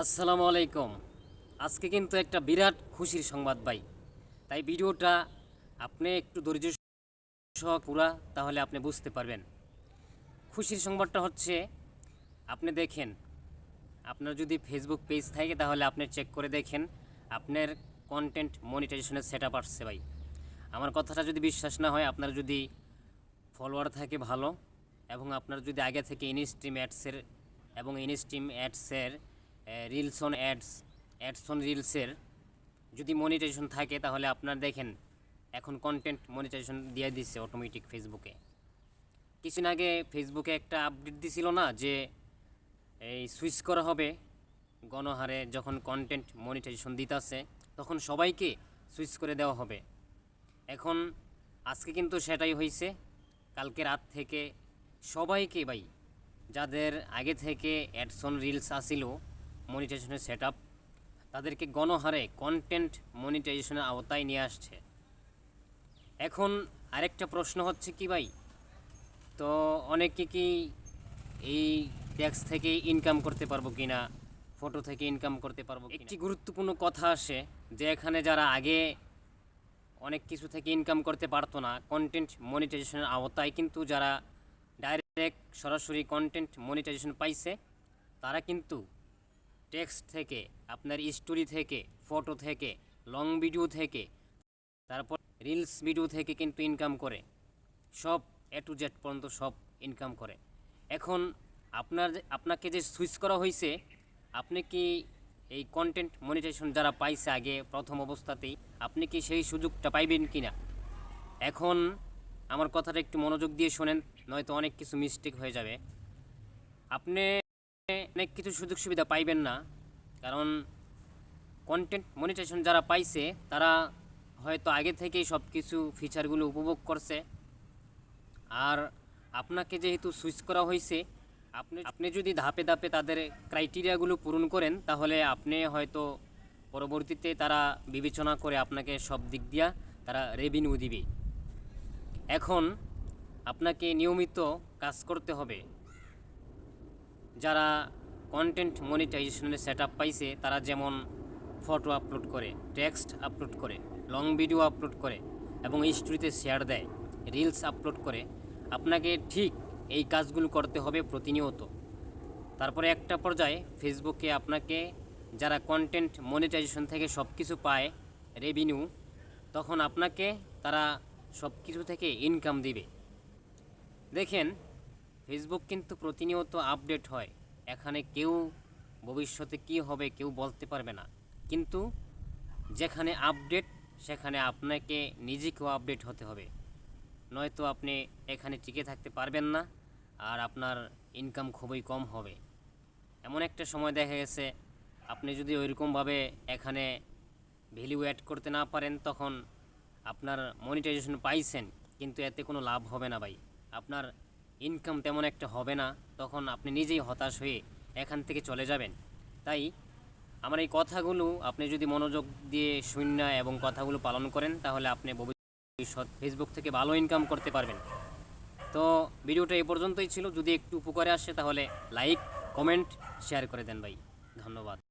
আসসালামু আলাইকুম। আজকে কিন্তু একটা বিরাট খুশির সংবাদ ভাই। তাই ভিডিওটা আপনি একটু ধৈর্য সহ পুরা তাহলে আপনি বুঝতে পারবেন। খুশির সংবাদটা হচ্ছে, আপনি দেখেন, আপনার যদি ফেসবুক পেজ থাকে তাহলে আপনি চেক করে দেখেন, আপনার কন্টেন্ট মনিটাইজেশনের সেট আপ আসছে ভাই। আমার কথাটা যদি বিশ্বাস না হয়, আপনার যদি ফলোয়ার থাকে ভালো, এবং আপনার যদি আগে থেকে ইনস্ট্রিম অ্যাডসের এবং instream অ্যাডসের reels on ads ads on রিলসের যদি মনিটাইজেশন থাকে তাহলে আপনার দেখেন, এখন কন্টেন্ট মনিটাইজেশন দিয়ে দিচ্ছে অটোমেটিক ফেসবুকে কিছুদিন আগে ফেসবুকে একটা আপডেট দিছিল না যে, এই সুইচ করা হবে, গণহারে যখন কন্টেন্ট মনিটাইজেশন দিতেছে, তখন সবাইকে সুইচ করে দেওয়া হবে। এখন আজকে কিন্তু সেটাই হয়েছে কালকে রাত থেকে সবাইকে ভাই, যাদের আগে থেকে অ্যাডসন রিলস আসিল মনিটাইজেশনের সেট তাদেরকে গণহারে কন্টেন্ট মনিটাইজেশনের আওতায় নিয়ে আসছে। এখন আরেকটা প্রশ্ন হচ্ছে কি ভাই? তো অনেকে কি এই ট্যাক্স থেকে ইনকাম করতে পারব কিনা? ফটো থেকে ইনকাম করতে পারব? একটি গুরুত্বপূর্ণ কথা আসে যে এখানে যারা আগে অনেক কিছু থেকে ইনকাম করতে পারতো না কন্টেন্ট মনিটাইজেশনের আওতায় কিন্তু যারা ডাইরেক্ট সরাসরি কন্টেন্ট মনিটাইজেশন পাইছে, তারা কিন্তু টেক্সট থেকে, আপনার স্টোরি থেকে, ফটো থেকে, লং ভিডিও থেকে, তারপর রিলস ভিডিও থেকে কিন্তু ইনকাম করে। সব এ টু জেড পর্যন্ত সব ইনকাম করে। এখন আপনার আপনাকে যে সুইচ করা হয়েছে আপনি কি এই কন্টেন্ট মনিটাইজেশন যারা পাইছে আগে প্রথম অবস্থাতেই, আপনি কি সেই সুযোগটা পাইবেন কি না এখন আমার কথাটা একটু মনোযোগ দিয়ে শোনেন, নয়তো অনেক কিছু মিস্টেক হয়ে যাবে। আপনি অনেক কিছু সুযোগ সুবিধা পাইবেন না। কারণ কন্টেন্ট মনিটাইজেশন যারা পাইছে, তারা হয়তো আগে থেকেই সব কিছু ফিচারগুলো উপভোগ করছে। আর আপনাকে যেহেতু সুইচ করা হয়েছে আপনি আপনি যদি ধাপে ধাপে তাদের ক্রাইটেরিয়াগুলো পূরণ করেন, তাহলে আপনি হয়তো পরবর্তীতে তারা বিবেচনা করে আপনাকে সব দিক দিয়া তারা রেভিনিউ দিবে। এখন আপনাকে নিয়মিত কাজ করতে হবে। যারা কন্টেন্ট মনিটাইজেশনের সেট আপ পাইছে, তারা যেমন ফটো আপলোড করে টেক্সট আপলোড করে লং ভিডিও আপলোড করে এবং স্টোরিতে শেয়ার দেয় রিলস আপলোড করে, আপনাকে ঠিক এই কাজগুলো করতে হবে প্রতিনিয়ত। তারপরে একটা পর্যায়ে ফেসবুকে আপনাকে যারা কন্টেন্ট মনিটাইজেশন থেকে সব কিছু পায় রেভিনিউ তখন আপনাকে তারা সব কিছু থেকে ইনকাম দিবে। দেখেন ফেসবুক কিন্তু প্রতিনিয়ত আপডেট হয়। এখানে কেউ ভবিষ্যতে কি হবে কেউ বলতে পারবে না। কিন্তু যেখানে আপডেট সেখানে আপনাকে নিজেকেও আপডেট হতে হবে। নয়তো আপনি এখানে টিকে থাকতে পারবেন না আর আপনার ইনকাম খুবই কম হবে। এমন একটা সময় দেখা গেছে, আপনি যদি ওইরকমভাবে এখানে ভ্যালু অ্যাড করতে না পারেন, তখন আপনার মনিটাইজেশন পাইছেন, কিন্তু এতে কোনো লাভ হবে না ভাই। আপনার ইনকাম তেমন একটা হবে না, তখন আপনি নিজেই হতাশ হয়ে এখান থেকে চলে যাবেন। তাই আমার এই কথাগুলো আপনি যদি মনোযোগ দিয়ে শূন্য এবং কথাগুলো পালন করেন, তাহলে আপনি ভবিষ্যৎ ফেসবুক থেকে ভালো ইনকাম করতে পারবেন। তো ভিডিওটা এই পর্যন্তই ছিল। যদি একটু উপকারে আসে, তাহলে লাইক কমেন্ট শেয়ার করে দেন ভাই। ধন্যবাদ।